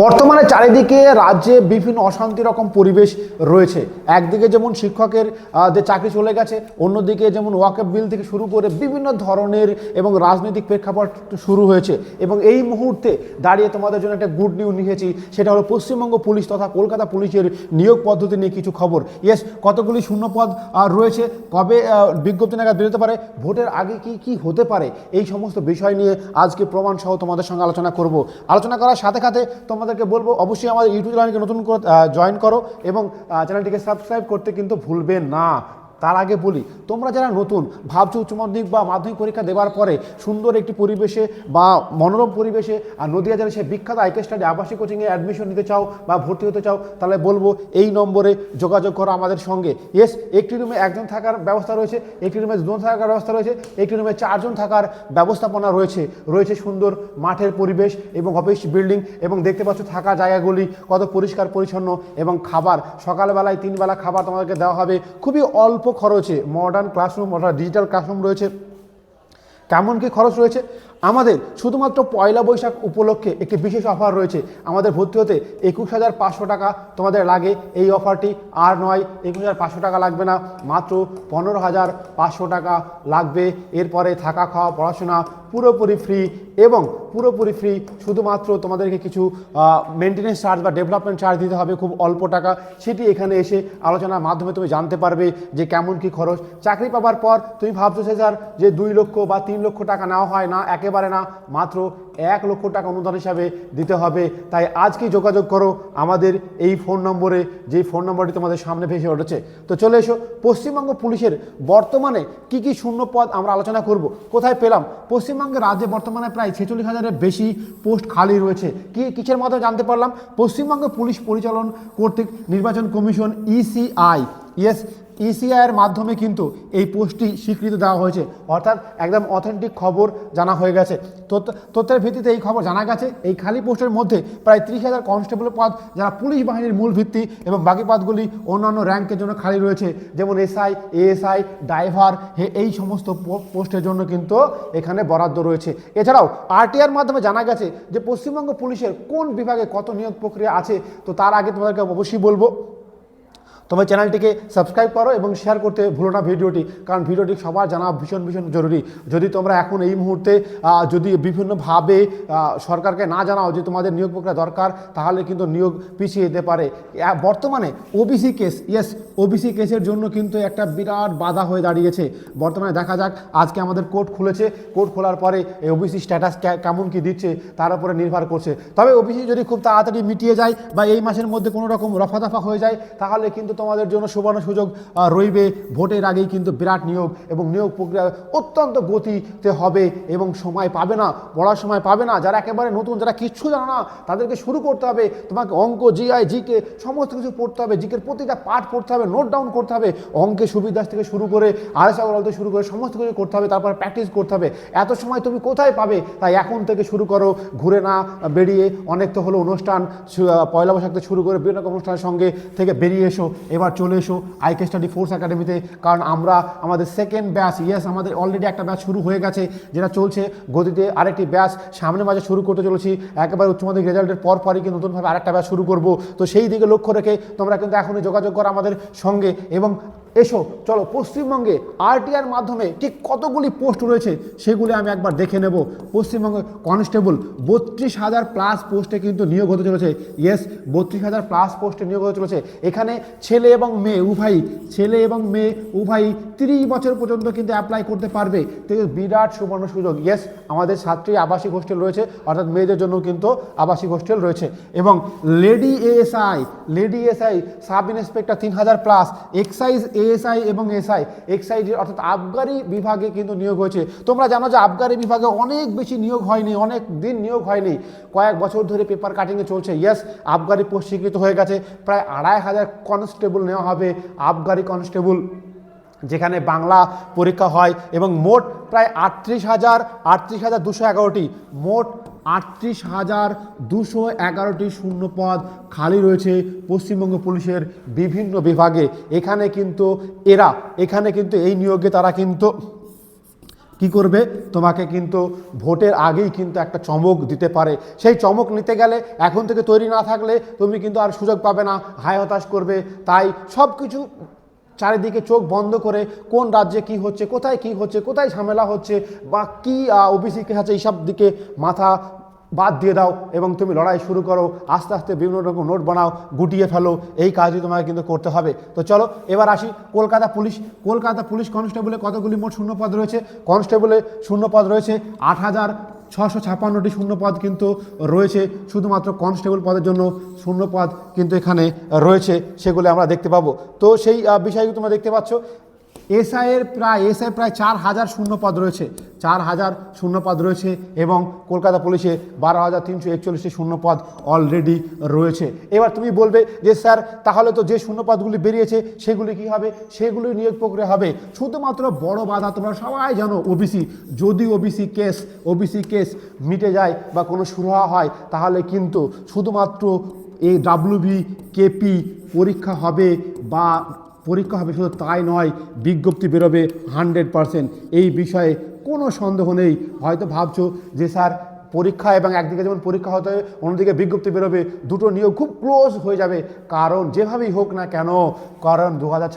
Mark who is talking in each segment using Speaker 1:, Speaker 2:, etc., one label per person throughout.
Speaker 1: বর্তমানে চারিদিকে রাজ্যে বিভিন্ন অশান্তি রকম পরিবেশ রয়েছে। একদিকে যেমন শিক্ষকের যে চাকরি চলে গেছে, অন্যদিকে যেমন ওয়াকআপ বিল থেকে শুরু করে বিভিন্ন ধরনের এবং রাজনৈতিক প্রেক্ষাপট শুরু হয়েছে। এবং এই মুহূর্তে দাঁড়িয়ে তোমাদের জন্য একটা গুড নিউজ নিয়েছি, সেটা হলো পশ্চিমবঙ্গ পুলিশ তথা কলকাতা পুলিশের নিয়োগ পদ্ধতি নিয়ে কিছু খবর। ইয়েস কতগুলি শূন্যপদ রয়েছে, কবে বিজ্ঞপ্তি নাগাদ বেরোতে পারে, ভোটের আগে কি কি হতে পারে, এই সমস্ত বিষয় নিয়ে আজকে প্রমাণ সহ তোমাদের সঙ্গে আলোচনা করব। আলোচনা করার সাথে সাথে তোমাদেরকে বলব, অবশ্যই আমাদের ইউটিউব চ্যানেলকে নতুন করে জয়েন করো এবং চ্যানেলটিকে সাবস্ক্রাইব করতে কিন্তু ভুলবে না। তার আগে বলি, তোমরা যারা নতুন, ভাবছ উচ্চ মাধ্যমিক বা মাধ্যমিক পরীক্ষা দেওয়ার পরে সুন্দর একটি পরিবেশে বা মনোরম পরিবেশে আর নদীয়া জেলার সে বিখ্যাত আইকে স্টাডি আবাসিক কোচিংয়ে অ্যাডমিশন নিতে চাও বা ভর্তি হতে চাও, তাহলে বলব এই নম্বরে যোগাযোগ করো আমাদের সঙ্গে। ইয়েস একটি রুমে একজন থাকার ব্যবস্থা রয়েছে, একটি রুমে দুজন থাকার ব্যবস্থা রয়েছে, একটি রুমে চারজন থাকার ব্যবস্থাপনা রয়েছে। রয়েছে সুন্দর মাঠের পরিবেশ এবং অফিস বিল্ডিং এবং দেখতে পাচ্ছ থাকা জায়গাগুলি কত পরিষ্কার পরিচ্ছন্ন এবং খাবার। সকালবেলায় তিনবেলা খাবার তোমাদেরকে দেওয়া হবে। খুবই অল্প খরচে মডার্ন ক্লাসরুম অর্থাৎ ডিজিটাল ক্লাসরুম রয়েছে। কেমন কি খরচ রয়েছে? আমাদের শুধুমাত্র পয়লা বৈশাখ উপলক্ষে একটি বিশেষ অফার রয়েছে। আমাদের ভর্তি হতে একুশ হাজার পাঁচশো টাকা তোমাদের লাগে। এই অফারটি আর নয়, একুশ হাজার পাঁচশো টাকা লাগবে না। মাত্র পনেরো হাজার পাঁচশো টাকা লাগবে। এরপরে থাকা খাওয়া, পড়াশোনা পুরোপুরি ফ্রি এবং পুরোপুরি ফ্রি শুধুমাত্র তোমাদেরকে কিছু মেনটেনেন্স চার্জ বা ডেভেলপমেন্ট চার্জ দিতে হবে খুব অল্প টাকা। সেটি এখানে এসে আলোচনার মাধ্যমে তুমি জানতে পারবে যে কেমন কি খরচ। চাকরি পাবার পর তুমি ভাবছ যে দুই লক্ষ বা তিন লক্ষ টাকা নেওয়া হয় না, একেবারে না, মাত্র এক লক্ষ টাকা অনুদান হিসাবে দিতে হবে। তাই আজকেই যোগাযোগ করো আমাদের এই ফোন নম্বরে যেই ফোন নম্বরটি তোমাদের সামনে ভেসে উঠেছে। তো চলে এসো, পশ্চিমবঙ্গ পুলিশের বর্তমানে কি কি শূন্য পদ আমরা আলোচনা করব। কোথায় পেলাম? পশ্চিমবঙ্গের রাজ্যে বর্তমানে প্রায় ছেচল্লিশ হাজারের বেশি পোস্ট খালি রয়েছে। কি, কিসের মাধ্যমে জানতে পারলাম? পশ্চিমবঙ্গ পুলিশ পরিচালন কর্তৃক নির্বাচন কমিশন ইসিআই ইয়েস ইসিআইয়ের মাধ্যমে কিন্তু এই পোস্টটি স্বীকৃতি দেওয়া হয়েছে। অর্থাৎ একদম অথেন্টিক খবর জানা হয়ে গেছে। তথ্য- তথ্যের ভিত্তিতে এই খবর জানা গেছে। এই খালি পোস্টের মধ্যে প্রায় ত্রিশ হাজার কনস্টেবল পদ, যারা পুলিশ বাহিনীর মূল ভিত্তি এবং বাকি পদগুলি অন্যান্য র্যাঙ্কের জন্য খালি রয়েছে, যেমন এসআই এএসআই ড্রাইভার এই সমস্ত পোস্টের জন্য কিন্তু এখানে বরাদ্দ রয়েছে। এছাড়াও আরটিআর মাধ্যমে জানা গেছে যে পশ্চিমবঙ্গ পুলিশের কোন বিভাগে কত নিয়োগ প্রক্রিয়া আছে, তো তার আগে তোমাদেরকে অবশ্যই বলব তোমার চ্যানেলটিকে সাবস্ক্রাইব করো এবং শেয়ার করতে ভুলো না ভিডিওটি, কারণ ভিডিওটি সবার জানা ভীষণ ভীষণ জরুরি। যদি তোমরা এখন এই মুহূর্তে যদি বিভিন্নভাবে সরকারকে না জানাও যে তোমাদের নিয়োগ প্রক্রিয়া দরকার, তাহলে কিন্তু নিয়োগ পিছিয়ে যেতে পারে। বর্তমানে ওবিসি কেস ইয়েস ওবিসি কেসের জন্য কিন্তু একটা বিরাট বাধা হয়ে দাঁড়িয়েছে। বর্তমানে দেখা যাক, আজকে আমাদের কোর্ট খুলেছে। কোর্ট খোলার পরে এই ওবিসি স্ট্যাটাস কেমন কি দিচ্ছে, তার উপরে নির্ভর করছে। তবে ওবিসি যদি খুব তাড়াতাড়ি মিটিয়ে যায় বা এই মাসের মধ্যে কোনো রকম রফাদফা হয়ে যায়, তাহলে কিন্তু তোমাদের জন্য সুবর্ণ সুযোগ রইবে। ভোটের আগেই কিন্তু বিরাট নিয়োগ এবং নিয়োগ প্রক্রিয়া অত্যন্ত গতিতে হবে এবং সময় পাবে না, পড়ার সময় পাবে না। যারা একেবারে নতুন, যারা কিচ্ছু জানো না, তাদেরকে শুরু করতে হবে। তোমাকে অঙ্ক জিআই জিকে সমস্ত কিছু পড়তে হবে। জিকের প্রতিটা পাঠ পড়তে হবে নোট ডাউন করতে হবে। অঙ্কের সুবিধা থেকে শুরু করে আড়াইশ থেকে শুরু করে সমস্ত কিছু করতে হবে। তারপর প্র্যাকটিস করতে হবে। এত সময় তুমি কোথায় পাবে? তাই এখন থেকে শুরু করো। ঘুরে না বেরিয়ে অনেক তো হলো অনুষ্ঠান পয়লা বৈশাখ থেকে শুরু করে বিভিন্ন অনুষ্ঠানের সঙ্গে থেকে বেরিয়ে এসো। এবার চলে এসো আইকে স্টাডি ফোর্স একাডেমিতে কারণ আমরা আমাদের সেকেন্ড ব্যাচ ইয়েস আমাদের অলরেডি একটা ব্যাচ শুরু হয়ে গেছে, যেটা চলছে গতিতে আরেকটি ব্যাচ সামনে মাঝে শুরু করতে চলেছি, একেবারে উচ্চ মাধ্যমিক রেজাল্টের পর পরই কিন্তু নতুনভাবে আরেকটা ব্যাচ শুরু করব। তো সেই দিকে লক্ষ্য রেখে তোমরা কিন্তু এখনই যোগাযোগ করো আমাদের সঙ্গে এবং এসো, চলো পশ্চিমবঙ্গে আরটিআর মাধ্যমে ঠিক কতগুলি পোস্ট রয়েছে সেগুলি আমি একবার দেখে নেব। পশ্চিমবঙ্গে কনস্টেবল বত্রিশ হাজার প্লাস পোস্টে কিন্তু নিয়োগ হতে চলেছে ইয়েস বত্রিশ হাজার প্লাস পোস্টে নিয়োগ হতে চলেছে। এখানে ছেলে এবং মেয়ে, উভয়ই ছেলে এবং মেয়ে, উভয়ই তিরিশ বছর পর্যন্ত কিন্তু অ্যাপ্লাই করতে পারবে। তো বিরাট সুবর্ণ সুযোগ। ইয়েস আমাদের সাতটি আবাসিক হোস্টেল রয়েছে, অর্থাৎ মেয়েদের জন্য কিন্তু আবাসিক হোস্টেল রয়েছে। এবং lady ASI lady SI sub inspector তিন হাজার প্লাস এক্সাইজ এএসআই এবং এসআই এক্সাইজ অর্থাৎ আবগারি বিভাগে কিন্তু নিয়োগ হয়েছে। তোমরা জানো যে আবগারি বিভাগে অনেক বেশি নিয়োগ হয়নি, অনেক দিন নিয়োগ হয়নি। কয়েক বছর ধরে পেপার কাটিংয়ে চলছে। ইয়েস আবগারি পোস্ট স্বীকৃত হয়ে গেছে। প্রায় আড়াই হাজার কনস্টেবল নেওয়া হবে, আবগারি কনস্টেবল, যেখানে বাংলা পরীক্ষা হয় এবং মোট প্রায় আটত্রিশ হাজার আটত্রিশ হাজার দুশো এগারোটি, মোট আটত্রিশ হাজার দুশো এগারোটি শূন্য পদ খালি রয়েছে পশ্চিমবঙ্গ পুলিশের বিভিন্ন বিভাগে। এখানে কিন্তু এরা, এখানে কিন্তু এই নিয়োগে তারা কিন্তু কি করবে? তোমাকে কিন্তু ভোটের আগেই কিন্তু একটা চমক দিতে পারে। সেই চমক নিতে গেলে এখন থেকে তৈরি না থাকলে তুমি কিন্তু আর সুযোগ পাবে না, হায় হতাশ করবে। তাই সব কিছু চারিদিকে চোখ বন্ধ করে কোন রাজ্যে কি হচ্ছে, কোথায় কি হচ্ছে, কোথায় ঝামেলা হচ্ছে বা কী ওবিসি কে আছে এইসব দিকে মাথা বাদ দিয়ে দাও এবং তুমি লড়াই শুরু করো, আস্তে আস্তে বিভিন্ন রকম নোট বানাও, গুটিয়ে ফেলো, এই কাজই তোমাকে কিন্তু করতে হবে। তো চলো, এবার আসি কলকাতা পুলিশ। কলকাতা পুলিশ কনস্টেবলে কতগুলি মোট শূন্যপদ রয়েছে? কনস্টেবলে শূন্যপদ রয়েছে আট হাজার ছশো ছাপ্পান্নটি শূন্যপদ কিন্তু রয়েছে। শুধুমাত্র কনস্টেবল পদের জন্য শূন্যপদ কিন্তু এখানে রয়েছে, সেগুলো আমরা দেখতে পাবো। তো সেই বিষয়গুলো তোমরা দেখতে পাচ্ছ। এসআইয়ের প্রায় এসআই প্রায় চার হাজার শূন্যপদ রয়েছে। চার হাজার শূন্যপদ রয়েছে এবং কলকাতা পুলিশে বারো হাজার তিনশো একচল্লিশটি শূন্যপদ অলরেডি রয়েছে। এবার তুমি বলবে যে, স্যার, তাহলে তো যে শূন্যপদগুলি বেরিয়েছে, সেগুলি কি হবে? সেগুলি নিয়োগ প্রক্রিয়া হবে। শুধুমাত্র বড় বাধা তোমরা সবাই জানো ওবিসি যদি ওবিসি কেস ওবিসি কেস মিটে যায় বা কোনো সুরাহা হয়, তাহলে কিন্তু শুধুমাত্র এই ডাব্লিউবি কেপি পরীক্ষা হবে বা পরীক্ষা হবে, শুধু তাই নয়, বিজ্ঞপ্তি বেরোবে হান্ড্রেড পারসেন্ট এই বিষয়ে কোনো সন্দেহ নেই। হয়তো ভাবছ যে স্যার পরীক্ষা এবং একদিকে যেমন পরীক্ষা হতে হবে অন্যদিকে বিজ্ঞপ্তি বেরোবে, দুটো নিয়োগ খুব ক্লোজ হয়ে যাবে। কারণ যেভাবেই হোক না কেন, কারণ দু হাজার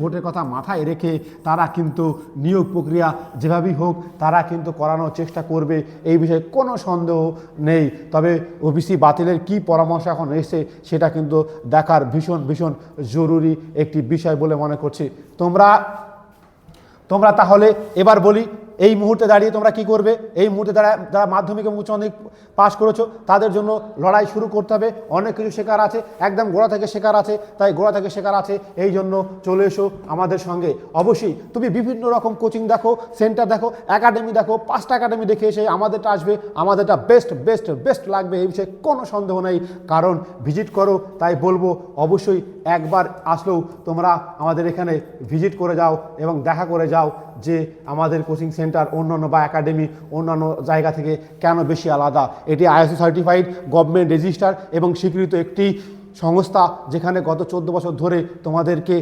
Speaker 1: ভোটের কথা মাথায় রেখে তারা কিন্তু নিয়োগ প্রক্রিয়া যেভাবেই হোক, তারা কিন্তু করানোর চেষ্টা করবে, এই বিষয়ে কোনো সন্দেহ নেই। তবে ওবিসি বাতিলের কি পরামর্শ এখন এসে সেটা কিন্তু দেখার ভীষণ ভীষণ জরুরি একটি বিষয় বলে মনে করছি। তোমরা তোমরা তাহলে এবার বলি এই মুহূর্তে দাঁড়িয়ে তোমরা কি করবে? এই মুহূর্তে দাঁড়া যারা মাধ্যমিক এবং উচ্চ মাধ্যমিক পাশ করেছ, তাদের জন্য লড়াই শুরু করতে হবে। অনেক কিছু শেখার আছে, একদম গোড়া থেকে শেখার আছে, তাই গোড়া থেকে শেখার আছে। এই জন্য চলে এসো আমাদের সঙ্গে। অবশ্যই তুমি বিভিন্ন রকম কোচিং দেখো সেন্টার দেখো একাডেমি দেখো, পাঁচটা একাডেমি দেখে এসে আমাদেরটা আসবে। আমাদেরটা বেস্ট বেস্ট বেস্ট লাগবে, এই বিষয়ে কোনো সন্দেহ নেই। কারণ ভিজিট করো, তাই বলব, অবশ্যই একবার আসলেও তোমরা আমাদের এখানে ভিজিট করে যাও এবং দেখা করে যাও। যে আমাদের কোচিং সেন্টার অন্যান্য বা একাডেমি অন্যান্য জায়গা থেকে কেন বেশি আলাদা? এটি আইএসসি সার্টিফাইড গভর্নমেন্ট রেজিস্টার এবং স্বীকৃত একটি সংস্থা যেখানে গত চোদ্দ বছর ধরে তোমাদেরকে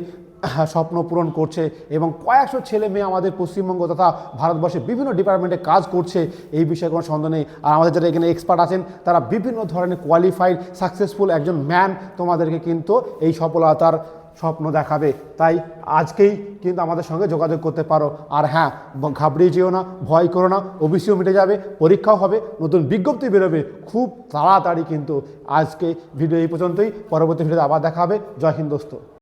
Speaker 1: স্বপ্ন পূরণ করছে এবং কয়েকশো ছেলে মেয়ে আমাদের পশ্চিমবঙ্গ তথা ভারতবর্ষের বিভিন্ন ডিপার্টমেন্টে কাজ করছে এই বিষয়ে কোনো সন্দেহ নেই। আর আমাদের যারা এখানে এক্সপার্ট আছেন, তারা বিভিন্ন ধরনের কোয়ালিফাইড সাকসেসফুল একজন ম্যান তোমাদেরকে কিন্তু এই সফলতার স্বপ্ন দেখাবে। তাই আজকেই কিন্তু আমাদের সঙ্গে যোগাযোগ করতে পারো। আর হ্যাঁ ঘাবড়িয়ে যেও না, ভয় করো না ওবিসিও মিটে যাবে, পরীক্ষাও হবে, নতুন বিজ্ঞপ্তি বেরোবে। খুব তাড়াতাড়ি কিন্তু আজকে ভিডিও এই পর্যন্তই। পরবর্তী ভিডিওতে আবার দেখা হবে। জয় হিন্দ দোস্ত।